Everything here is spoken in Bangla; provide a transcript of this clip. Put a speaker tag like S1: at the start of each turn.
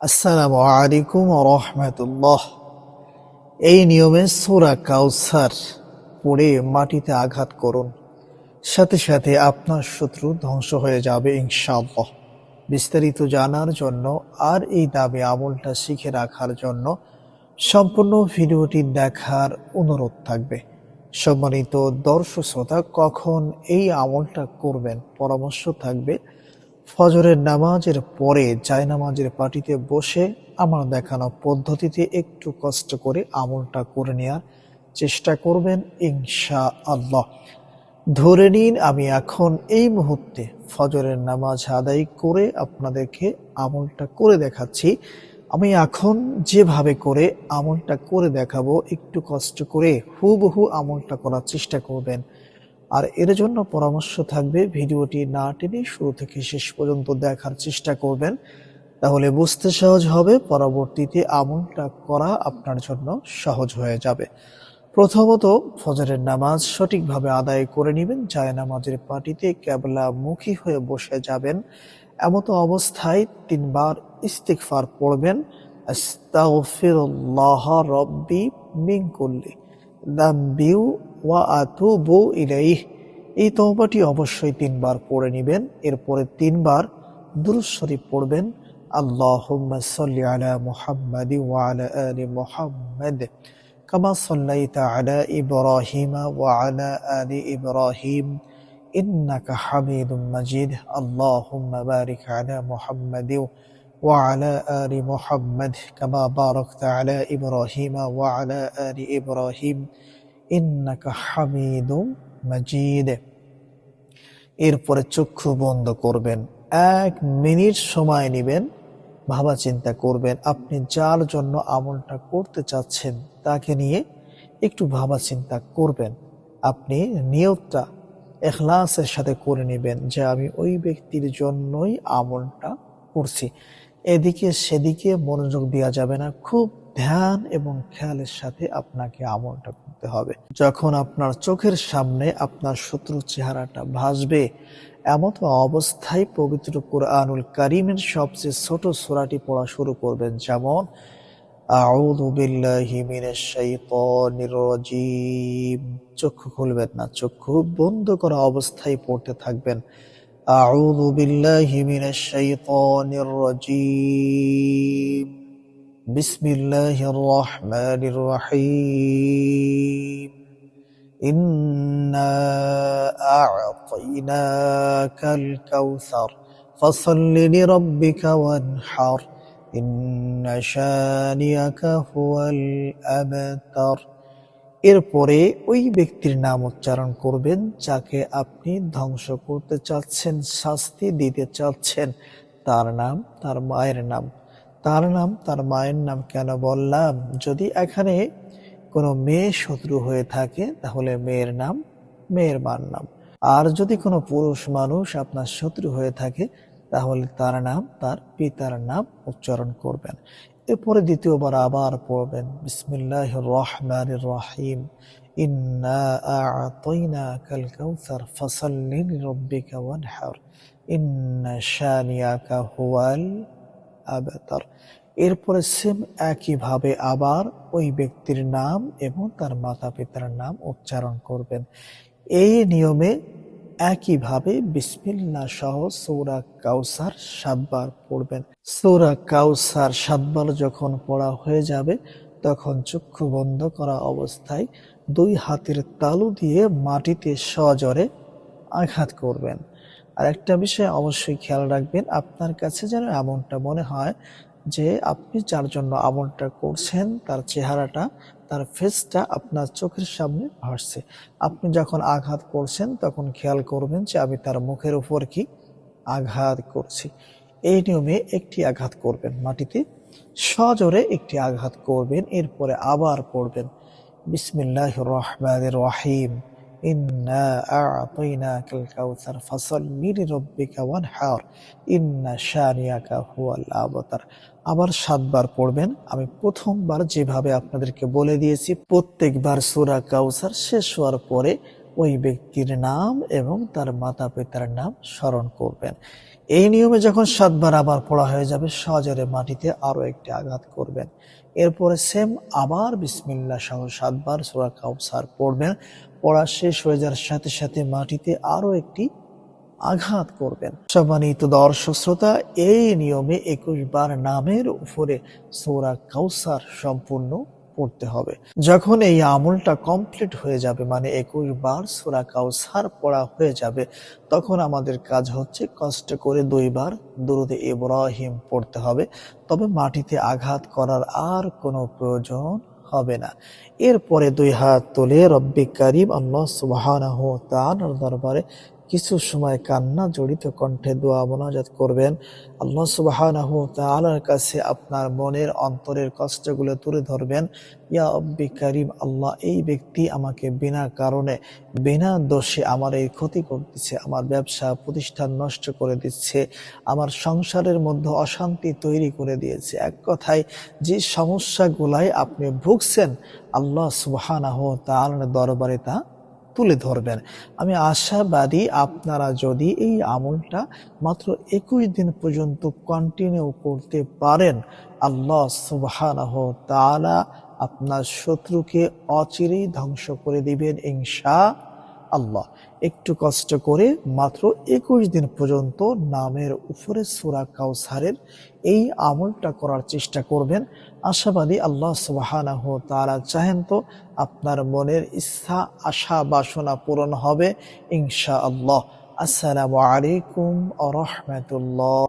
S1: আসসালামু আলাইকুম রহমতুল্লাহ। এই নিয়মে সুরা কাউসার পড়ে মাটিতে আঘাত করুন। সাথে সাথে আপনার শত্রু ধ্বংস হয়ে যাবে ইনশাআল্লাহ। বিস্তারিত জানার জন্য আর এই দাবি আমলটা শিখে রাখার জন্য সম্পূর্ণ ভিডিওটি দেখার অনুরোধ থাকবে। সম্মানিত দর্শক শ্রোতা, কখন এই আমলটা করবেন? পরামর্শ থাকবে ফজরের নামাজের পরে জায়নামাজের পাটিতে বসে আমার দেখানো পদ্ধতিতে একটু কষ্ট করে আমলটা করে নেওয়ার চেষ্টা করবেন ইনশা আল্লাহ ধরে নিন আমি এখন এই মুহূর্তে ফজরের নামাজ আদায় করে আপনাদেরকে আমলটা করে দেখাচ্ছি। আমি এখন যেভাবে করে আমলটা করে দেখাবো, একটু কষ্ট করে হুবহু আমলটা করার চেষ্টা করবেন। আর এর জন্য পরামর্শ থাকবে ভিডিওটি না টেনে শুরু থেকে শেষ পর্যন্ত দেখার চেষ্টা করবেন। তাহলে বুঝতে সহজ হবে, পরবর্তীতে আমলটা করা আপনার জন্য সহজ হয়ে যাবে। প্রথমত ফজরের নামাজ সঠিকভাবে আদায় করে নেবেন, যায় নামাজের পাটিতে কেবলা মুখী হয়ে বসে যাবেন। এমতো অবস্থায় তিনবার ইস্তিগফার পড়বেন। আস্তাগফিরুল্লাহ রব্বি মিন কুল্লি দাম্বিউ ওয়া আতুবু ইলাইহ। এই তহবাটি অবশ্যই তিনবার পড়ে নেবেন, এরপরে তিনবার দুরুজ শরীফ পড়বেন। আল্লাহুম্মা সাল্লি আলা মুহাম্মাদি ওয়া আলা আলি মুহাম্মাদ, কামা সাল্লাইতা আলা ইব্রাহিম ওয়া আলা আলি ইব্রাহিম, ইন্নাকা হামিদুম মাজিদ। আল্লাহুম্মা বারিক আলা মুহাম্মাদি ওয়া আলা আলি মুহাম্মাদ, কামা বারাকতা আলা ইব্রাহিম ওয়া আলা আলি ইব্রাহিম। হামিদুম মাজিদ। এরপরে চক্ষু বন্ধ করবেন, এক মিনিট সময় নেবেন, ভাবা চিন্তা করবেন, আপনি যার জন্য আমলটা করতে চাচ্ছেন তাকে নিয়ে একটু ভাবা চিন্তা করবেন। আপনি নিয়তটা এখলাসের সাথে করে নেবেন যে আমি ওই ব্যক্তির জন্যই আমলটা করছি। এদিকে সেদিকে মনোযোগ দেওয়া যাবে না, খুব ধ্যান এবং খেয়ালের সাথে আপনাকে আমলটা করতে হবে। যখন আপনার চোখের সামনে আপনার শত্রুর চেহারাটা ভাসবে এমত অবস্থায় পবিত্র কোরআনুল কারিমের সবচেয়ে ছোট সোরাটি পড়া শুরু করবেন। যেমন, আউযু বিল্লাহি মিনাশ শাইতানির রাজীম। চক্ষু খুলবেন না, চক্ষু বন্ধ করা অবস্থায় পড়তে থাকবেন। আউযু বিল্লাহি মিনাশ শাইতানির রাজীম। বিসমিল্লাহির রহমানির রহিম إنا أعطيناك الكوثر فصل لربك وانحر إن شانئك هو الأبتر এরপরে ওই ব্যক্তির নাম উচ্চারণ করবেন যাকে আপনি ধ্বংস করতে চাচ্ছেন শাস্তি দিতে চাচ্ছেন তার নাম তার মায়ের নাম তার নাম, তার মায়ের নাম কেন বললাম? যদি এখানে কোনো মেয়ে শত্রু হয়ে থাকে, তাহলে মেয়ের নাম, মেয়ের মার নাম। আর যদি কোনো পুরুষ মানুষ আপনার শত্রু হয়ে থাকে, তাহলে তার নাম, তার পিতার নাম উচ্চারণ করবেন। এরপরে দ্বিতীয়বার আবার পড়বেন বিসমিল্লাহ রহমান রহিম ইন্না আ'তাইনাকাল কাউসার ফাসাল্লি লিরাব্বিকা ওয়ানহার। ইন্না শানিয়াকা হুয়াল আবতার এরপরে সেম একইভাবে আবার ওই ব্যক্তির নাম এবং তার মাতা পিতার নাম উচ্চারণ করবেন। এই নিয়মে একইভাবে বিসমিল্লা সহ সৌরা কাউসার সাতবার পড়বেন। সৌরা কাউসার সাতবার যখন পড়া হয়ে যাবে, তখন চক্ষু বন্ধ করা অবস্থায় দুই হাতের তালু দিয়ে মাটিতে সজরে আঘাত করবেন। আর একটা বিষয় অবশ্যই খেয়াল রাখবেন, আপনার কাছে যেন এমনটা মনে হয় যে আপনি যার জন্য আমলটা করছেন, তার চেহারাটা, তার ফেসটা আপনার চোখের সামনে ভাসছে। আপনি যখন আঘাত করছেন, তখন খেয়াল করবেন যে আমি তার মুখের উপর কি আঘাত করছি। এই নিয়মে একটি আঘাত করবেন মাটিতে, সজোরে একটি আঘাত করবেন, এরপরে আবার পড়বেন। বিসমিল্লাহ রহমান রহিম। ইন্না আবার সাতবার পড়বেন। আমি প্রথমবার যেভাবে আপনাদেরকে বলে দিয়েছি, প্রত্যেকবার সূরা কাউসার শেষ হওয়ার পরে ওই ব্যক্তির নাম এবং তার মাতা পিতার নাম স্মরণ করবেন। এই নিয়মে যখন সাতবার আবার পড়া হয়ে যাবে, সজরে মাটিতে আরও একটি আঘাত করবেন। এরপরে সেম আবার বিসমিল্লা সহ সাতবার সুরা কাউসার পড়বেন। পড়া শেষ হয়ে যাওয়ার সাথে সাথে মাটিতে আরও একটি আঘাত করবেন। সম্মানিত দর্শক শ্রোতা, এই নিয়মে একুশ বার নামের উপরে সোরা কাউসার সম্পূর্ণ পড়তে হবে। যখন এই আমলটা কমপ্লিট হয়ে যাবে মানে একুশ বার সোরা কাউসার পড়া হয়ে যাবে, তখন আমাদের কাজ হচ্ছে কষ্ট করে দুইবার দুরুদে ইব্রাহিম পড়তে হবে। তবে মাটিতে আঘাত করার আর কোনো প্রয়োজন হবে না। এরপরে দুই হাত তুলে রব্বি কারিম আল্লাহ তাআলার দরবারে কিছু সময় কান্না জড়িত কণ্ঠে দোয়া মোনাজাত করবেন। আল্লাহ সুবহানাহু ওয়া তাআলার কাছে আপনার মনের অন্তরের কষ্টগুলো তুলে ধরবেন। ইয়া রব্বি কারিম, আল্লাহ এই ব্যক্তি আমাকে বিনা কারণে, বিনা দোষে আমার এই ক্ষতি করতেছে, আমার ব্যবসা প্রতিষ্ঠান নষ্ট করে দিচ্ছে, আমার সংসারের মধ্যে অশান্তি তৈরি করে দিয়েছে। এক কথায়, যে সমস্যাগুলাই আপনি ভুগছেন, আল্লাহ সুবহানাহু ওয়া তাআলার দরবারে তা তুলে ধরবেন। আমি আশাবাদী আপনারা যদি এই আমলটা মাত্র একুশ দিন পর্যন্ত কন্টিনিউ করতে পারেন, আল্লাহ সুবাহ তালা আপনার শত্রুকে অচিরেই ধ্বংস করে দিবেন ইনশা আল্লাহ। একটু কষ্ট করে মাত্র একুশ দিন পর্যন্ত নামের উপরে সুরা কাউসারের এই আমলটা করার চেষ্টা করবেন। আশাবাদী আল্লাহ সুবাহানাহ তারা চাহেন তো আপনার মনের ইচ্ছা, আশা, বাসনা পূরণ হবে ইনশা আল্লাহ আসসালামু আলাইকুম আ রহমতুল্লাহ।